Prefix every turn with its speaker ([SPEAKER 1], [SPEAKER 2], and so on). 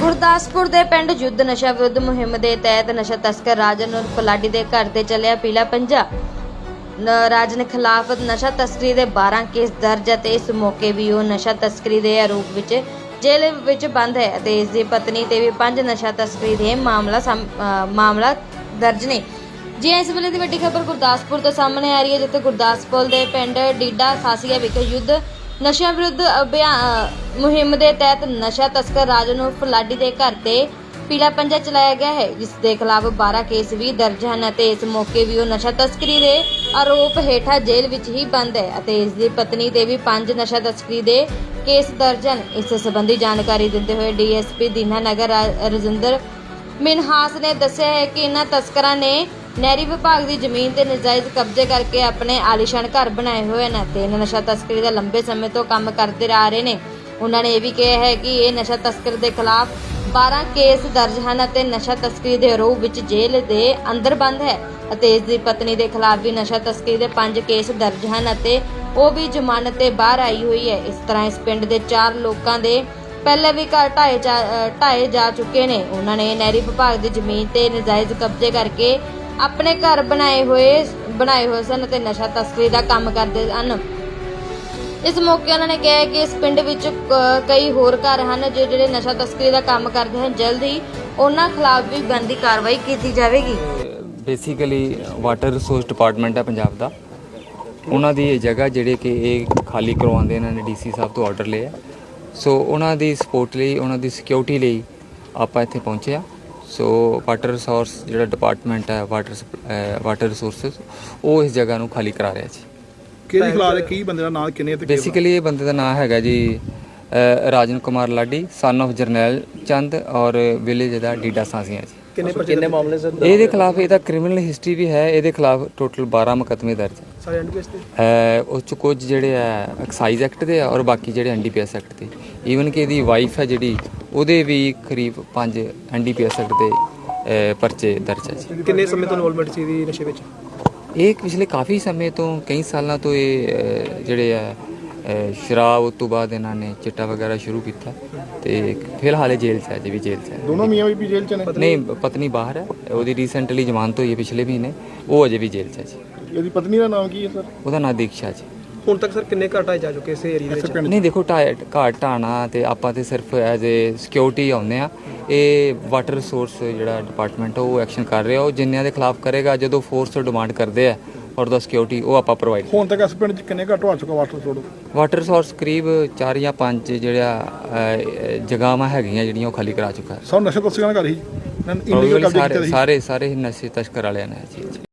[SPEAKER 1] ਗੁਰਦਾਸਪੁਰ ਦੇ ਪਿੰਡ ਯੁੱਧ ਨਸ਼ਾ ਵਿਰੁੱਧ ਮੁਹਿੰਮ ਦੇ ਤਹਿਤ ਨਸ਼ਾ ਤਸਕਰ ਰਾਜਨ ਉਰਫ ਲਾਡੀ ਦੇ ਘਰ ਤੇ ਚੱਲਿਆ ਪੀਲਾ ਪੰਜਾ। ਰਾਜਨ ਖਿਲਾਫ ਨਸ਼ਾ ਤਸਕਰੀ ਦੇ 12 ਕੇਸ ਦਰਜ ਅਤੇ ਇਸ ਮੌਕੇ ਵੀ ਉਹ ਨਸ਼ਾ ਤਸਕਰੀ ਦੇ ਆਰੋਪ ਵਿੱਚ ਜੇਲ੍ਹ ਵਿੱਚ ਬੰਦ ਹੈ ਅਤੇ ਇਸ ਦੀ ਪਤਨੀ ਤੇ ਵੀ ਪੰਜ ਨਸ਼ਾ ਤਸਕਰੀ ਦੇ ਮਾਮਲਾ ਮਾਮਲਾ ਦਰਜ ਨੇ। ਜੀ ਇਸ ਵੇਲੇ ਦੀ ਵੱਡੀ ਖਬਰ ਗੁਰਦਾਸਪੁਰ ਤੋਂ ਸਾਹਮਣੇ ਆ ਰਹੀ ਹੈ, ਜਿੱਥੇ ਗੁਰਦਾਸਪੁਰ ਦੇ ਪਿੰਡ ਡੀਡਾ ਸਾਸੀਆ ਵਿਖੇ ਯੁੱਧ ਨਸ਼ਿਆਂ ਵਿਰੁੱਧ ਅਭਿਆਨ ਮੁਹਿੰਮ ਦੇ ਤਹਿਤ ਨਸ਼ਾ ਤਸਕਰ ਰਾਜਨ ਨੂੰ ਫਲਾਡੀ ਦੇ ਘਰ ਤੇ ਪੀਲਾ ਪੰਜਾ ਚਲਾਇਆ ਗਿਆ ਹੈ। ਜਿਸ ਦੇ ਖਿਲਾਫ 12 ਕੇਸ ਵੀ ਦਰਜ ਹਨ ਅਤੇ ਇਸ ਮੌਕੇ ਵੀ ਉਹ ਨਸ਼ਾ ਤਸਕਰੀ ਦੇ ਆਰੋਪ ਹੇਠਾਂ ਜੇਲ੍ਹ ਵਿੱਚ ਹੀ ਬੰਦ ਹੈ ਅਤੇ ਇਸ ਦੀ ਪਤਨੀ ਤੇ ਵੀ ਪੰਜ ਨਸ਼ਾ ਤਸਕਰੀ ਦੇ ਕੇਸ ਦਰਜ ਹਨ। ਇਸ ਸੰਬੰਧੀ ਜਾਣਕਾਰੀ ਦਿੰਦੇ ਹੋਏ ਡੀਐਸਪੀ ਦੀਨਾਨਗਰ ਰਾ- ਰਜਿੰਦਰ ਮਿਨਹਾਸ ਨੇ ਦੱਸਿਆ ਹੈ ਕਿ ਇਹਨਾਂ ਤਸਕਰਾਂ ਨੇ ਨਹਿਰੀ ਵਿਭਾਗ ਦੀ ਜ਼ਮੀਨ ਤੇ ਨਜਾਇਜ਼ ਕਬਜ਼ੇ ਕਰਕੇ ਆਪਣੇ ਆਲੀਸ਼ਾਨ ਘਰ ਬਣਾਏ ਹੋਏ ਹਨ ਤੇ ਇਹਨਾਂ ਨਸ਼ਾ ਤਸਕਰੀ ਦਾ ਲੰਬੇ ਸਮੇਂ ਤੋਂ ਕੰਮ ਕਰਦੇ ਆ ਰਹੇ ਨੇ। ਉਹਨਾਂ ਨੇ ਇਹ ਵੀ ਕਿਹਾ ਹੈ ਕਿ ਇਹ ਨਸ਼ਾ ਤਸਕਰ ਦੇ ਖਿਲਾਫ 12 ਕੇਸ ਦਰਜ ਹਨ ਅਤੇ ਨਸ਼ਾ ਤਸਕਰੀ ਦੇ ਆਰੋਪ ਵਿੱਚ ਜੇਲ੍ਹ ਦੇ ਅੰਦਰ ਬੰਦ ਹੈ ਅਤੇ ਇਸ ਦੀ ਪਤਨੀ ਦੇ ਖਿਲਾਫ ਵੀ ਨਸ਼ਾ ਤਸਕਰੀ ਦੇ 5 ਕੇਸ ਦਰਜ ਹਨ ਅਤੇ ਉਹ ਵੀ ਜ਼ਮਾਨਤ ਤੇ ਬਾਹਰ ਆਈ ਹੋਈ ਹੈ। ਇਸ ਤਰ੍ਹਾਂ ਇਸ ਪਿੰਡ ਦੇ 4 ਲੋਕਾਂ ਦੇ ਪਹਿਲੇ ਵੀ ਘਰ ਢਾਏ ਜਾ ਢਾਏ ਜਾ ਚੁੱਕੇ ਨੇ। ਉਹਨਾਂ ਨੇ ਨਹਿਰੀ ਵਿਭਾਗ ਦੀ ਜ਼ਮੀਨ ਤੇ ਨਜਾਇਜ਼ ਕਬਜ਼ੇ ਕਰਕੇ ਆਪਣੇ ਘਰ ਬਣਾਏ ਹੋਏ ਬਣਾਏ ਹੋਏ ਸਨ ਅਤੇ ਨਸ਼ਾ ਤਸਕਰੀ ਦਾ ਕੰਮ ਕਰਦੇ ਹਨ। ਇਸ ਮੌਕੇ ਉਹਨਾਂ ਨੇ ਕਿਹਾ ਕਿ ਇਸ ਪਿੰਡ ਵਿੱਚ ਕਈ ਹੋਰ ਘਰ ਹਨ ਜੋ ਜਿਹੜੇ ਨਸ਼ਾ ਤਸਕਰੀ ਦਾ ਕੰਮ ਕਰਦੇ ਹਨ। ਜਲਦ ਹੀ ਉਹਨਾਂ ਖਿਲਾਫ ਵੀ ਬੰਦੀ ਕਾਰਵਾਈ ਕੀਤੀ ਜਾਵੇਗੀ।
[SPEAKER 2] ਬੇਸਿਕਲੀ ਵਾਟਰ ਰਿਸੋਰਸ ਡਿਪਾਰਟਮੈਂਟ ਹੈ ਪੰਜਾਬ ਦਾ। ਉਹਨਾਂ ਦੀ ਇਹ ਜਗ੍ਹਾ ਜਿਹੜੇ ਕਿ ਇਹ ਖਾਲੀ ਕਰਵਾਉਂਦੇ ਇਹਨਾਂ ਨੇ ਡੀਸੀ ਸਾਹਿਬ ਤੋਂ ਆਰਡਰ ਲਿਆ। ਸੋ ਉਹਨਾਂ ਦੀ ਸਪੋਰਟ ਲਈ, ਉਹਨਾਂ ਦੀ ਸਿਕਿਉਰਿਟੀ ਲਈ ਆਪਾਂ ਇੱਥੇ ਪਹੁੰਚੇ ਆ ਸੋ ਵਾਟਰ ਰਿਸੋਰਸ ਜਿਹੜਾ ਡਿਪਾਰਟਮੈਂਟ ਹੈ ਵਾਟਰ ਵਾਟਰ ਰਿਸੋਰਸਸ ਉਹ ਇਸ ਜਗ੍ਹਾ ਨੂੰ ਖਾਲੀ ਕਰਾ ਰਿਹਾ ਜੀ।
[SPEAKER 3] ਕਿਹਦੇ ਖਿਲਾਫ ਹੈ ਕੀ ਬੰਦੇ ਦਾ ਨਾਂ ਕਿੰਨੇ ਤੇ
[SPEAKER 2] ਬੇਸਿਕਲੀ ਇਹ ਬੰਦੇ ਦਾ ਨਾਮ ਹੈਗਾ ਜੀ ਅ, ਰਾਜਨ ਕੁਮਾਰ ਲਾਡੀ ਸਨ of ਜਰਨੈਲ ਚੰਦ ਔਰ ਵਿਲੇਜ ਦਾ ਡੀਡਾ ਸਾਂਸੀਆਂ ਜੀ।
[SPEAKER 3] ਕਿੰਨੇ ਕਿੰਨੇ ਮਾਮਲੇ ਸਰ
[SPEAKER 2] ਇਹਦੇ ਖਿਲਾਫ ਇਹਦਾ ਕ੍ਰਿਮੀਨਲ ਹਿਸਟਰੀ ਵੀ ਹੈ ਇਹਦੇ ਖਿਲਾਫ ਟੋਟਲ 12 ਮੁਕੱਦਮੇ ਦਰਜ ਹੈ।
[SPEAKER 3] ਸਾਰੇ ਐਨਡੀਪੀਐਸ ਤੇ
[SPEAKER 2] ਉਹ ਚ ਕੁਝ ਜਿਹੜੇ ਆ ਐਕਸਾਈਜ਼ ਐਕਟ ਦੇ ਆ ਔਰ ਬਾਕੀ ਜਿਹੜੇ ਐਨਡੀਪੀਐਸ ਐਕਟ ਦੇ। ਈਵਨ ਕਿ ਇਹਦੀ ਵਾਈਫ ਹੈ ਜਿਹੜੀ ਉਹਦੇ ਵੀ ਕਰੀਬ 5 ਐਨਡੀਪੀਐਸ ਐਕਟ ਦੇ ਪਰਚੇ ਦਰਜ ਹੈ ਜੀ।
[SPEAKER 3] ਕਿੰਨੇ ਸਮੇਂ ਤੋਂ ਇਨਵੋਲਵਮੈਂਟ ਸੀ ਦੀ ਨਸ਼ੇ ਵਿੱਚ?
[SPEAKER 2] ਇਹ ਪਿਛਲੇ ਕਾਫੀ ਸਮੇਂ ਤੋਂ ਕਈ ਸਾਲਾਂ ਤੋਂ ਇਹ ਜਿਹੜੇ ਆ ਸ਼ਰਾਬ ਉਸ ਤੋਂ ਬਾਅਦ ਇਹਨਾਂ ਨੇ ਚਿੱਟਾ ਵਗੈਰਾ ਸ਼ੁਰੂ ਕੀਤਾ ਤੇ ਫਿਲਹਾਲ ਇਹ ਜੇਲ੍ਹ 'ਚ ਹੈ ਜੀ ਵੀ ਜੇਲ੍ਹ 'ਚ ਹੈ।
[SPEAKER 3] ਦੋਨੋਂ ਮੀਆਂ ਵੀ ਜੇਲ੍ਹ ਚ ਨੇ?
[SPEAKER 2] ਨਹੀਂ ਪਤਨੀ ਬਾਹਰ ਹੈ ਉਹਦੀ ਰੀਸੈਂਟਲੀ ਜ਼ਮਾਨਤ ਹੋਈ ਹੈ ਪਿਛਲੇ ਮਹੀਨੇ ਉਹ ਅਜੇ ਵੀ ਜੇਲ੍ਹ 'ਚ ਹੈ ਜੀ।
[SPEAKER 3] ਇਹਦੀ ਪਤਨੀ ਦਾ ਨਾਮ ਕੀ ਹੈ ਸਰ?
[SPEAKER 2] ਉਹਦਾ ਨਾਂ ਦੀਕਸ਼ਾ ਜੀ।
[SPEAKER 3] ਹੁਣ ਤੱਕ ਸਰ ਕਿੰਨੇ ਘਾਟਾ ਜਾ ਚੁੱਕੇ ਇਸ ਏਰੀਆ ਦੇ ਵਿੱਚ?
[SPEAKER 2] ਨਹੀਂ ਦੇਖੋ ਢਾਏ- ਘਾਟ ਤੇ ਆਪਾਂ ਤੇ ਸਿਰਫ ਐਜ਼ ਏ ਸਿਕਿਉਰਿਟੀ ਆਉਂਦੇ ਆ। ਇਹ ਵਾਟਰ ਰਿਸੋਰਸ ਜਿਹੜਾ ਡਿਪਾਰਟਮੈਂਟ ਉਹ ਐਕਸ਼ਨ ਕਰ ਰਿਹਾ। ਉਹ ਜਿੰਨਿਆਂ ਦੇ ਖਿਲਾਫ ਕਰੇਗਾ ਜਦੋਂ ਫੋਰਸ ਤੋਂ ਡਿਮਾਂਡ ਕਰਦੇ ਆ ਔਰ ਦਾ ਸਿਕਿਉਰਿਟੀ ਉਹ ਆਪਾਂ ਪ੍ਰੋਵਾਈਡ
[SPEAKER 3] ਹੁਣ ਤੱਕ ਇਸ ਪਿੰਡ ਚ ਕਿੰਨੇ ਘਾਟਾ ਆ ਚੁੱਕਾ ਵਾਟਰ ਛੋੜੋ
[SPEAKER 2] ਵਾਟਰ ਰਿਸੋਰਸ ਕਰੀਬ 4 ਜਾਂ 5 ਜਿਹੜਾ ਅਹ, ਜਗ੍ਹਾਵਾਂ ਹੈਗੀਆਂ ਜਿਹੜੀਆਂ ਉਹ ਖਾਲੀ ਕਰਾ ਚੁੱਕਾ। ਹੈ।
[SPEAKER 3] ਸਭ ਨਸ਼ਾ ਤਸਕਰਾਂ ਕਰ ਕੀਤੇ
[SPEAKER 2] ਸਾਰੇ ਸਾਰੇ ਹੀ ਨਸ਼ੇ ਤਸਕਰ ਵਾਲਿਆਂ ਨੇ ਜੀ।